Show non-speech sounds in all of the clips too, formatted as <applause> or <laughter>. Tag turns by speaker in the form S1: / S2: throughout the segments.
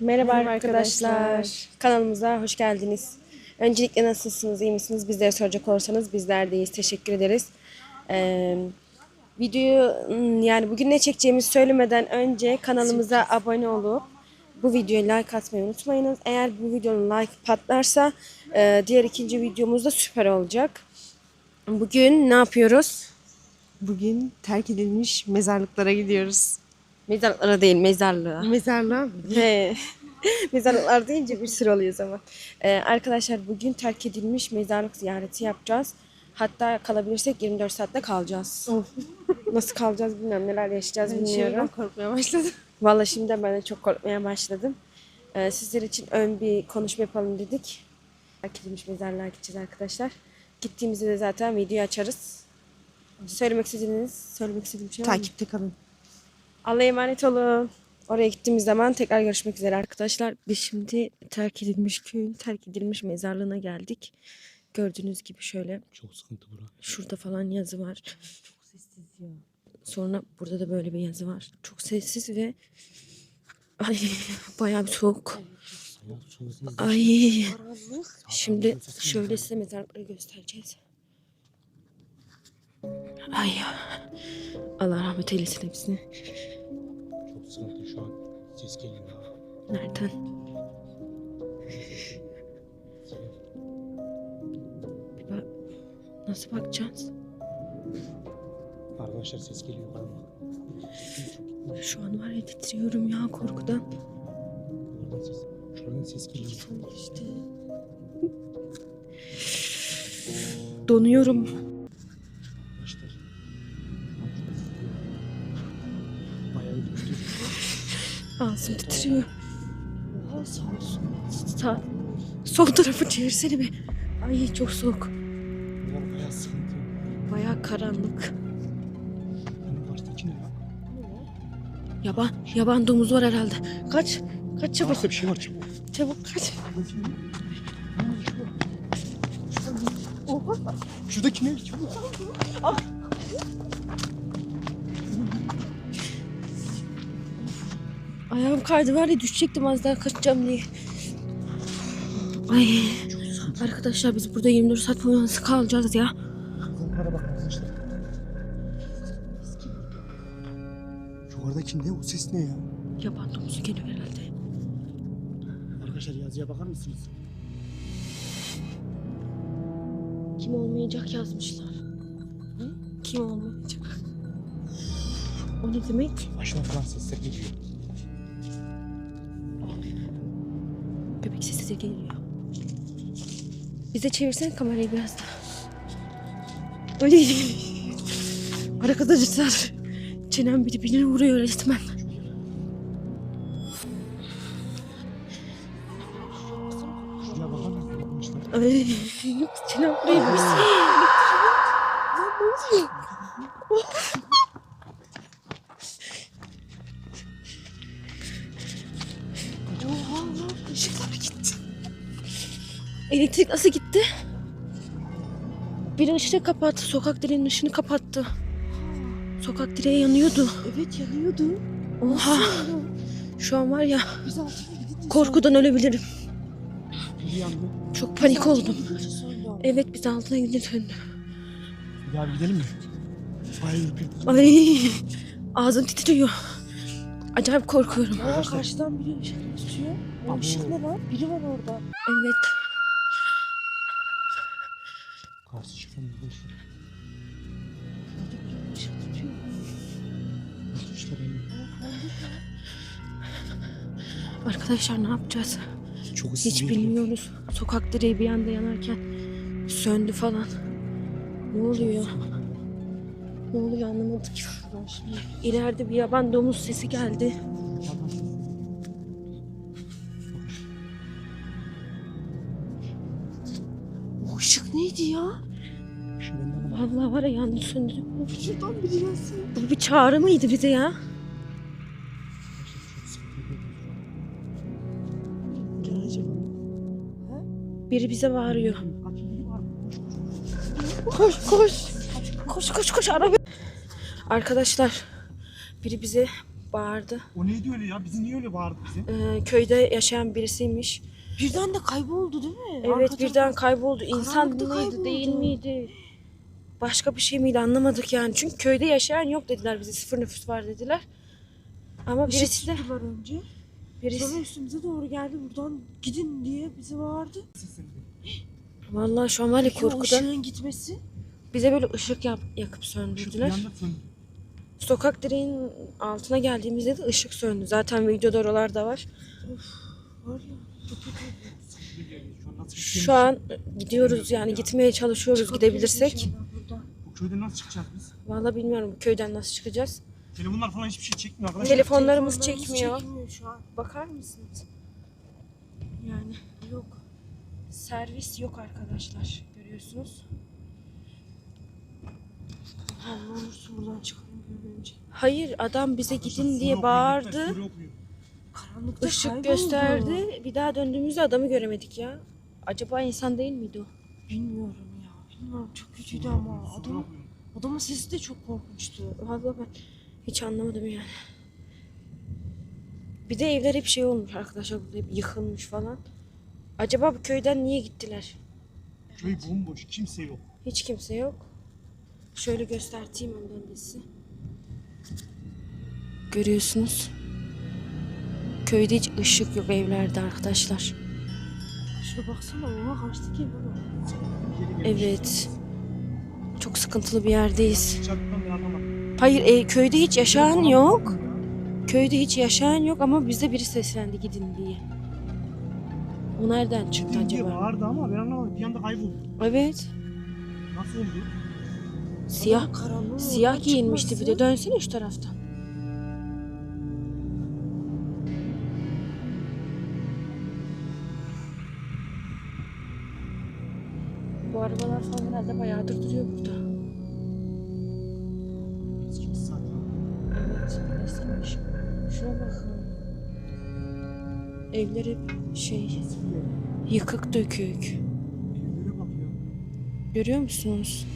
S1: Merhaba,
S2: Merhaba
S1: arkadaşlar.
S2: arkadaşlar.
S1: Kanalımıza hoş geldiniz. Öncelikle nasılsınız, iyi misiniz? Bizlere soracak olursanız bizler deyiz. Teşekkür ederiz. Ee, videoyu hmm, yani bugün ne çekeceğimizi söylemeden önce kanalımıza abone olup bu videoya like atmayı unutmayınız. Eğer bu videonun like patlarsa e, diğer ikinci videomuz da süper olacak. Bugün ne yapıyoruz?
S2: Bugün terk edilmiş mezarlıklara gidiyoruz.
S1: Mezarlıklara değil, mezarlığa.
S2: Mezarlığa mı?
S1: Ve <laughs> mezarlıklar deyince bir sürü oluyor zaman. Ee, arkadaşlar bugün terk edilmiş mezarlık ziyareti yapacağız. Hatta kalabilirsek 24 saatte kalacağız. <laughs> Nasıl kalacağız bilmiyorum. Neler yaşayacağız
S2: Ben
S1: bilmiyorum.
S2: şimdiden korkmaya başladım. <laughs>
S1: Vallahi şimdiden ben de çok korkmaya başladım. Ee, sizler için ön bir konuşma yapalım dedik. Terk edilmiş mezarlığa gideceğiz arkadaşlar. Gittiğimizde de zaten video açarız. Söylemek istediğiniz, söylemek istediğim şey var mı?
S2: Takipte kalın.
S1: Allah'a emanet olun. Oraya gittiğimiz zaman tekrar görüşmek üzere arkadaşlar. Biz şimdi terk edilmiş köyün terk edilmiş mezarlığına geldik. Gördüğünüz gibi şöyle
S3: Çok sıkıntı bura.
S1: şurada falan yazı var. Çok sessiz ya. Sonra burada da böyle bir yazı var. Çok sessiz ve ay bayağı bir soğuk. Ay. Şimdi şöyle size mezarlıkları göstereceğiz. Ay. Allah rahmet eylesin hepsini.
S3: Sıkıntı şu an. Ses geliyor.
S1: Nereden? Bir bak. Nasıl bakacağız?
S3: Arkadaşlar ses geliyor. Yukarı bak.
S1: Şu an var ya titriyorum ya korkudan.
S3: Oradan ses. Şuradan ses geliyor.
S1: İşte. Donuyorum. Ağzım titriyor. Sağ olsun. Sağ. Sol tarafı çevirsene bir. Ay çok soğuk.
S3: Bayağı sıkıntı.
S1: Bayağı karanlık.
S3: Bunun karşıdaki ne ya?
S1: Yaban, yaban domuz var herhalde. Kaç, kaç çabuk,
S3: Arkada bir şey var çabuk.
S1: çabuk kaç.
S3: Şuradaki ne? Çabuk.
S1: Ayağım kaydı var ya düşecektim az daha kaçacağım diye. Ay. Arkadaşlar biz burada 24 saat boyunca nasıl kalacağız ya?
S3: Yukarıda bak arkadaşlar. Yukarıdaki ne? O ses ne ya?
S1: Yaban domuzu geliyor herhalde.
S3: Arkadaşlar yazıya bakar mısınız?
S1: Kim olmayacak yazmışlar. Kim olmayacak? O ne demek?
S3: Başına falan sesler geliyor.
S1: De geliyor. Bize çevirsen kamerayı biraz daha. Ay. Arkadaşlar. Çenem biri birini vuruyor resmen. Ay. Çenem vuruyor.
S2: Işıklar
S1: Elektrik nasıl gitti? Bir ışığı kapattı. Sokak direğinin ışığını kapattı. Sokak direği yanıyordu.
S2: Evet yanıyordu.
S1: Oha. Şu an var ya korkudan ölebilirim. Çok panik oldum. Evet biz altına döndü.
S3: Bir daha gidelim mi?
S1: Ay ağzım titriyor. Acayip korkuyorum.
S2: Aa, karşıdan biri ışık tutuyor. O ışık ne lan? Biri var orada.
S1: Evet.
S3: Bir boş ver. Benim.
S1: Arkadaşlar ne yapacağız?
S3: Çok
S1: Hiç bilmiyoruz. Sokak direği bir anda yanarken söndü falan. Ne oluyor? Ne oluyor anlamadık.
S2: Şimdi
S1: İleride bir yaban domuz sesi geldi.
S2: o ışık neydi ya?
S1: Vallahi var ya yandı söndü.
S2: Şuradan biri gelsin.
S1: Bu bir çağrı mıydı bize ya?
S2: Gel acaba.
S1: Biri bize bağırıyor. Koş koş. Koş koş koş araba. Arkadaşlar biri bize bağırdı.
S3: O neydi öyle ya? Bizi niye öyle bağırdı bize?
S1: Ee, köyde yaşayan birisiymiş.
S2: Birden de kayboldu değil mi?
S1: Evet
S2: Arka
S1: birden kayboldu. İnsan mıydı
S2: kayboldu.
S1: değil miydi? Başka bir şey miydi anlamadık yani. Çünkü köyde yaşayan yok dediler bize. Sıfır nüfus var dediler. Ama
S2: Işık
S1: birisi de
S2: tuttular önce.
S1: birisi
S2: Sonra üstümüze doğru geldi buradan gidin diye bize bağırdı. <gasps>
S1: Vallahi şu an var ya
S2: Peki o
S1: korkudan
S2: ışığın gitmesi.
S1: bize böyle ışık yap, yakıp söndürdüler. Sokak direğinin altına geldiğimizde de ışık söndü. Zaten videoda oralarda var.
S2: Var ya.
S3: Şu an
S1: gidiyoruz yani gitmeye çalışıyoruz gidebilirsek.
S2: Çıkabiliriz inşallah buradan.
S3: Bu köyden nasıl çıkacağız biz?
S1: Vallahi bilmiyorum bu köyden nasıl çıkacağız.
S3: Telefonlar falan hiçbir şey çekmiyor arkadaşlar.
S1: Telefonlarımız çekmiyor.
S2: çekmiyor şu an.
S1: Bakar mısınız? Yani yok. Servis yok arkadaşlar. Görüyorsunuz.
S2: Ne olursun buradan çıkalım önce.
S1: Hayır adam bize
S3: Arkadaşlar,
S1: gidin diye bağırdı.
S2: Karanlıkta
S1: Işık
S2: kayboldu.
S1: gösterdi. Bir daha döndüğümüzde adamı göremedik ya. Acaba insan değil miydi o?
S2: Bilmiyorum. Bilmiyorum çok kötüydü ama. Adam, adamın sesi de çok korkunçtu.
S1: Vallahi ben hiç anlamadım yani. Bir de evler hep şey olmuş arkadaşlar burada hep yıkılmış falan. Acaba bu köyden niye gittiler?
S3: Köy bomboş. Kimse yok.
S1: Hiç kimse yok. Şöyle göstereyim önden de size. Görüyorsunuz. Köyde hiç ışık yok evlerde arkadaşlar.
S2: Şuna baksana oha karşıdaki eve bak.
S1: Evet. Çok sıkıntılı bir yerdeyiz. Hayır e, köyde hiç yaşayan yok. Köyde hiç yaşayan yok ama bize biri seslendi gidin diye. O nereden çıktı
S3: Gidin diye
S1: acaba?
S3: bağırdı ama ben anlamadım. Bir anda kayboldu.
S1: Evet.
S3: Nasıl oldu?
S1: Siyah siyah giyinmişti bir de. Dönsene şu taraftan. Arabalar falan herhalde bayağıdır duruyor burada. Evet, eskimiş. Şuna bakın. Evler hep şey, yıkık dökük. Görüyor musunuz?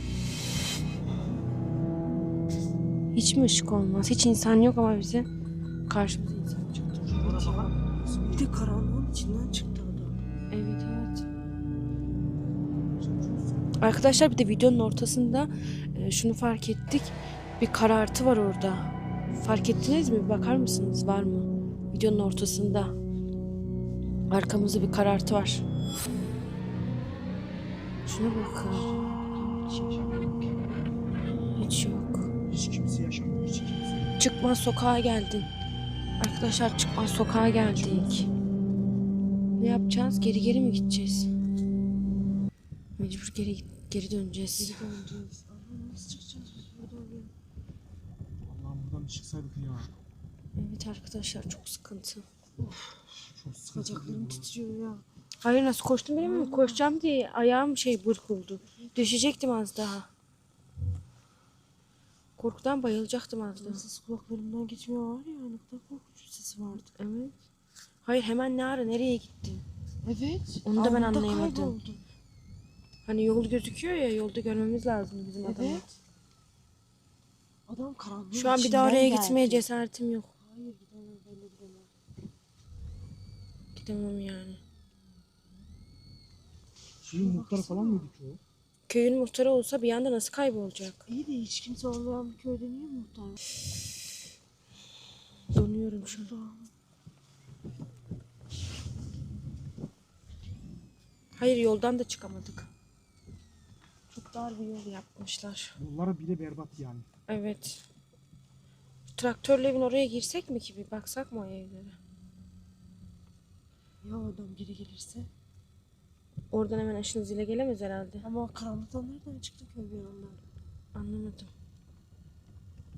S1: Hiç mi ışık olmaz? Hiç insan yok ama bize karşımıza insan çıktı.
S2: Bir de karanlığın içinden çıktı
S1: Arkadaşlar bir de videonun ortasında e, şunu fark ettik. Bir karartı var orada. Fark ettiniz mi? Bir bakar mısınız? Var mı? Videonun ortasında. Arkamızda bir karartı var. Şuna bakın.
S3: Hiç
S1: yok.
S3: Hiç kimse yaşamıyor. Hiç kimse.
S1: Çıkmaz sokağa geldin. Arkadaşlar çıkmaz sokağa geldik. Ne yapacağız? Geri geri mi gideceğiz? Mecbur geri geri döneceğiz.
S2: Döneceğiz. Ama nasıl çıkacağız biz buradan ya?
S3: Allah'ım buradan bir çıksaydık ya.
S1: Evet arkadaşlar çok sıkıntı.
S3: Çok sıkıntı.
S2: Bacaklarım titriyor ya.
S1: Hayır nasıl koştum benim mi? Koşacağım diye ayağım şey burkuldu. Düşecektim az daha. Korkudan bayılacaktım az daha.
S2: Ses kulaklarımdan geçmiyor var ya. Ne kadar korkunç bir sesi vardı.
S1: Evet. Hayır hemen ne ara nereye gitti?
S2: Evet.
S1: Onu da ben anlayamadım.
S2: kayboldu.
S1: Hani yol gözüküyor ya yolda görmemiz lazım bizim adamı.
S2: Evet. Adam karanlığın
S1: Şu an bir daha oraya
S2: geldi.
S1: gitmeye cesaretim yok.
S2: Hayır gidemem ben de gidemem.
S1: Gidemem yani.
S3: Suyun muhtarı falan mıydı ki o?
S1: Köyün muhtarı olsa bir anda nasıl kaybolacak?
S2: İyi de hiç kimse olmayan bir köyde niye muhtar?
S1: Donuyorum şu an. Hayır yoldan da çıkamadık. Çok dar bir yol yapmışlar.
S3: Yolları bile berbat yani.
S1: Evet. Traktörle evin oraya girsek mi ki bir baksak mı o evlere?
S2: Ya adam geri gelirse?
S1: Oradan hemen ışın zile gelemez herhalde.
S2: Ama karanlıktan nereden çıktı köy bir anda?
S1: Anlamadım.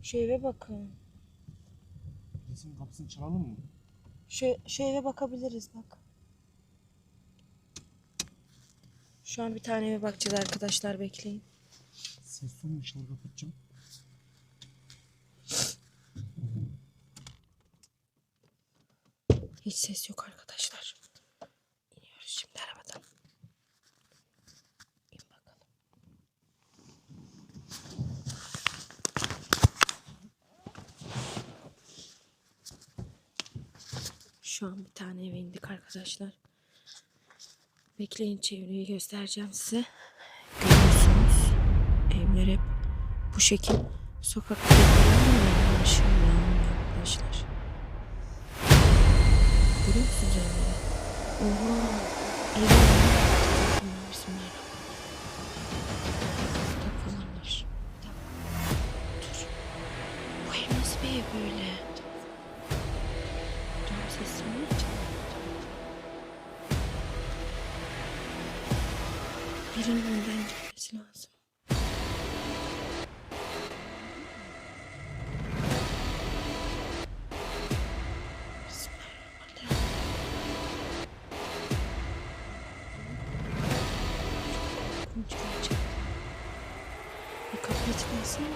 S1: Şu eve bakın.
S3: Birisinin kapısını çalalım mı?
S1: Şu, şu eve bakabiliriz bak. Şu an bir tane eve bakacağız arkadaşlar bekleyin.
S3: Ses sonunu dışarı kapatacağım.
S1: Hiç ses yok arkadaşlar. İniyoruz şimdi arabadan. İn bakalım. Şu an bir tane eve indik arkadaşlar. Bekleyin çevreyi göstereceğim size. Görüyorsunuz. Evler hep bu şekil. Sokakta yağmur arkadaşlar. Görüyor musunuz evleri? Oha. Evler. Dur. Bu ev nasıl bir ev böyle? Birinin önden gitmesi lazım. Kapıyı tıklasana.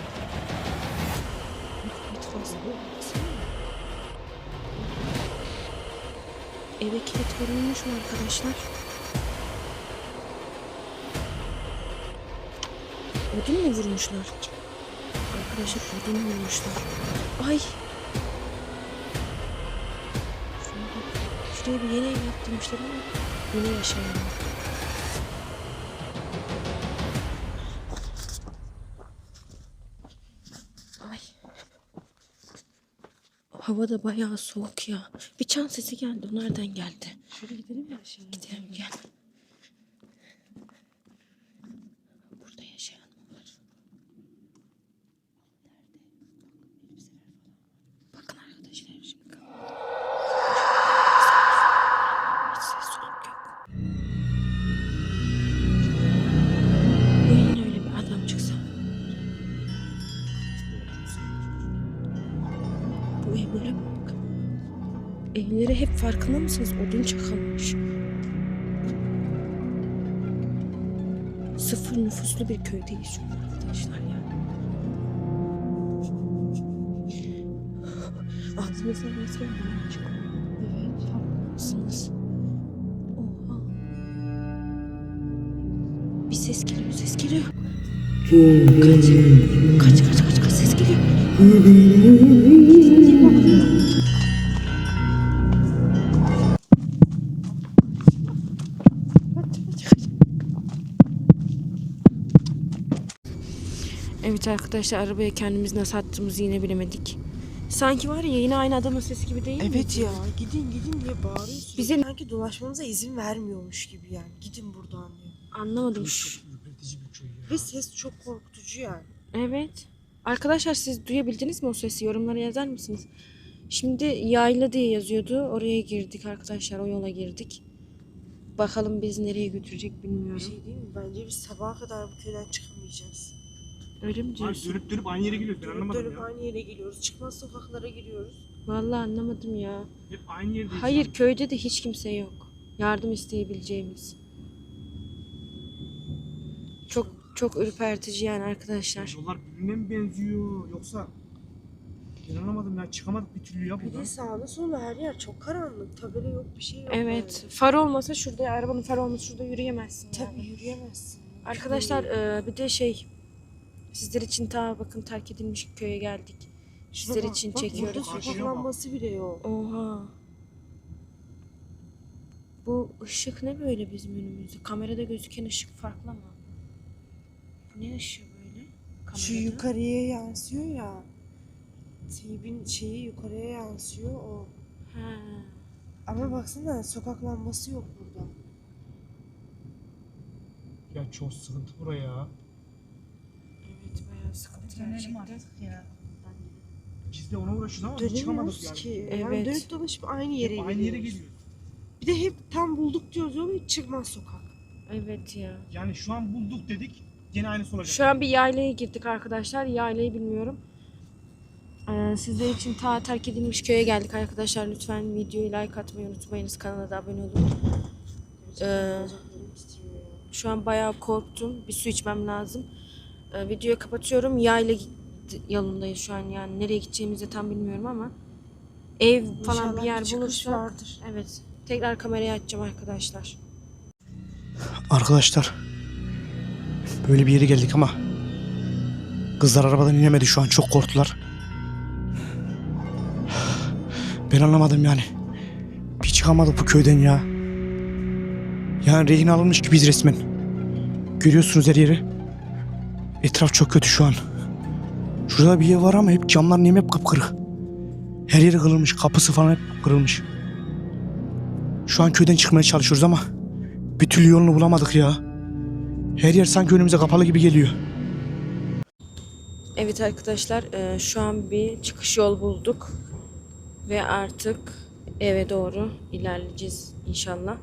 S1: Bir kapıyı. Baksana. Eve kilit vurulmuş mu arkadaşlar? Odun mu vurmuşlar? Arkadaşlar odun vurmuşlar. Ay! Şuraya bir yeni ev yaptırmışlar ama yeni yaşayanlar. Ay. Hava da bayağı soğuk ya. Bir çan sesi geldi. O nereden geldi?
S2: Şöyle gidelim mi aşağıya?
S1: Gidelim gel. Evleri hep farkında mısınız? Odun çakılmış. Sıfır nüfuslu bir köydeyiz şu an arkadaşlar ya. Altımızda resmen çıkıyor.
S2: Evet.
S1: Farkında? Oha. Bir ses geliyor, ses geliyor. Kaç, kaç, kaç, kaç, kaç ses geliyor. Evet arkadaşlar arabaya kendimiz nasıl attığımızı yine bilemedik. Sanki var ya yine aynı adamın sesi gibi değil mi?
S2: Evet ya gidin gidin diye bağırıyorsun.
S1: Bize-
S2: sanki dolaşmamıza izin vermiyormuş gibi yani. Gidin buradan diyor.
S1: Anlamadım. Şu-
S3: Çok ürpertici bir köy ya.
S2: Ve ses çok korkutucu yani.
S1: Evet. Arkadaşlar siz duyabildiniz mi o sesi? Yorumlara yazar mısınız? Şimdi yayla diye yazıyordu. Oraya girdik arkadaşlar. O yola girdik. Bakalım biz nereye götürecek
S2: Bir
S1: bilmiyorum.
S2: şey değil mi? Bence biz sabaha kadar bu köyden çıkamayacağız.
S1: Öyle mi
S3: Abi
S1: diyorsun?
S3: dönüp dönüp aynı yere geliyoruz ben
S2: Dönüp
S3: anlamadım
S2: dönüp
S3: ya.
S2: aynı yere geliyoruz. Çıkmaz sokaklara giriyoruz.
S1: Vallahi anlamadım ya.
S3: Hep aynı yerdeyiz.
S1: Hayır
S3: yani.
S1: köyde de hiç kimse yok. Yardım isteyebileceğimiz. Çok çok ürpertici yani arkadaşlar.
S3: Yollar birbirine mi benziyor yoksa ben anlamadım ya çıkamadık bir türlü ya
S2: Bir
S3: buradan.
S2: de sağda solda her yer çok karanlık. Tabela yok bir şey yok.
S1: Evet. Far olmasa şurada arabanın far olmasa şurada yürüyemezsin.
S2: Yani.
S1: yani.
S2: Tabii yürüyemezsin.
S1: Arkadaşlar e, bir de şey sizler için ta bakın terk edilmiş köye geldik.
S2: Şuna
S1: Sizler
S2: bak,
S1: için
S2: bak,
S1: çekiyoruz.
S2: Burada
S3: Karşıya
S2: sokak
S3: bak.
S2: lambası bile yok.
S1: Oha. Bu ışık ne böyle bizim önümüzde? Kamerada gözüken ışık farklı mı? Bu ne ışığı böyle? Kamerada.
S2: Şu yukarıya yansıyor ya. Teybin şeyi yukarıya yansıyor o.
S1: Ha.
S2: Ama baksana sokak lambası yok burada.
S3: Ya çok sıkıntı buraya.
S1: Evet.
S3: Biz de ona uğraşıyoruz ama biz çıkamadık
S2: Dönemiyoruz
S3: yani.
S2: ki.
S1: Evet.
S2: Yani dönüp dolaşıp aynı yere
S3: Hep aynı yere
S2: geliyoruz.
S3: geliyoruz.
S2: Bir de hep tam bulduk diyoruz ama hiç çıkmaz sokak.
S1: Evet ya.
S3: Yani şu an bulduk dedik gene aynısı olacak.
S1: Şu an bir yaylaya girdik arkadaşlar. Yaylayı bilmiyorum. Ee, sizler için ta terk edilmiş köye geldik arkadaşlar. Lütfen videoyu like atmayı unutmayınız. Kanala da abone olun. Ee,
S2: bacaklarım titriyor ya.
S1: Şu an bayağı korktum. Bir su içmem lazım. Ee, videoyu kapatıyorum. Yayla yolundayız şu an yani. Nereye gideceğimizi tam bilmiyorum ama. Ev falan
S2: İnşallah
S1: bir yer
S2: çıkış
S1: bulursak.
S2: vardır.
S1: Evet. Tekrar kamerayı açacağım arkadaşlar.
S3: Arkadaşlar böyle bir yere geldik ama kızlar arabadan inemedi şu an çok korktular. Ben anlamadım yani. Bir çıkamadık bu köyden ya. Yani rehin alınmış gibiyiz resmen. Görüyorsunuz her yeri. Etraf çok kötü şu an. Şurada bir ev var ama hep camlar nem hep kıpkırık. Her yeri kırılmış, kapısı falan hep kırılmış. Şu an köyden çıkmaya çalışıyoruz ama bir türlü yolunu bulamadık ya. Her yer sanki önümüze kapalı gibi geliyor.
S1: Evet arkadaşlar e, şu an bir çıkış yol bulduk. Ve artık eve doğru ilerleyeceğiz inşallah.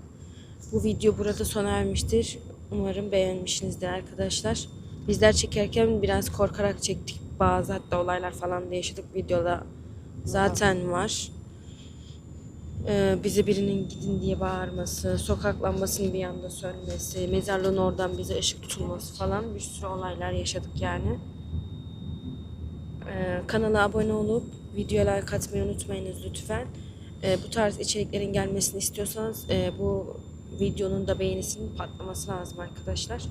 S1: Bu video burada sona ermiştir. Umarım beğenmişsinizdir arkadaşlar. Bizler çekerken biraz korkarak çektik. Bazı hatta olaylar falan da yaşadık videoda zaten var. Ee, bize birinin gidin diye bağırması, sokak lambasının bir anda sönmesi, mezarlığın oradan bize ışık tutulması falan bir sürü olaylar yaşadık yani. Ee, kanala abone olup videoya like atmayı unutmayınız lütfen. Ee, bu tarz içeriklerin gelmesini istiyorsanız e, bu videonun da beğenisinin patlaması lazım arkadaşlar.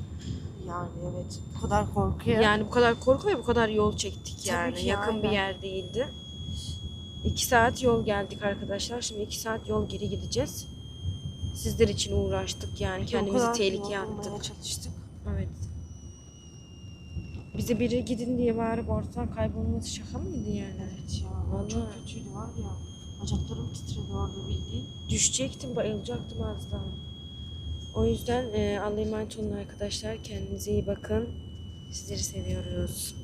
S2: Yani evet. Bu kadar korkuyor.
S1: Yani bu kadar korku ve bu kadar yol çektik
S2: Tabii
S1: yani.
S2: ki,
S1: Yakın bir
S2: aynen.
S1: yer değildi. İki saat yol geldik arkadaşlar. Şimdi iki saat yol geri gideceğiz. Sizler için uğraştık yani.
S2: O
S1: Kendimizi
S2: kadar
S1: tehlikeye attık.
S2: çalıştık.
S1: Evet. Bize biri gidin diye bağırıp ortadan kaybolması şaka mıydı yani?
S2: Evet ya.
S1: Vallahi.
S2: Çok kötüydü var ya. Bacaklarım titredi orada bildiğin.
S1: Düşecektim, bayılacaktım az daha. O yüzden e, Allah'a emanet olun arkadaşlar. Kendinize iyi bakın. Sizleri seviyoruz.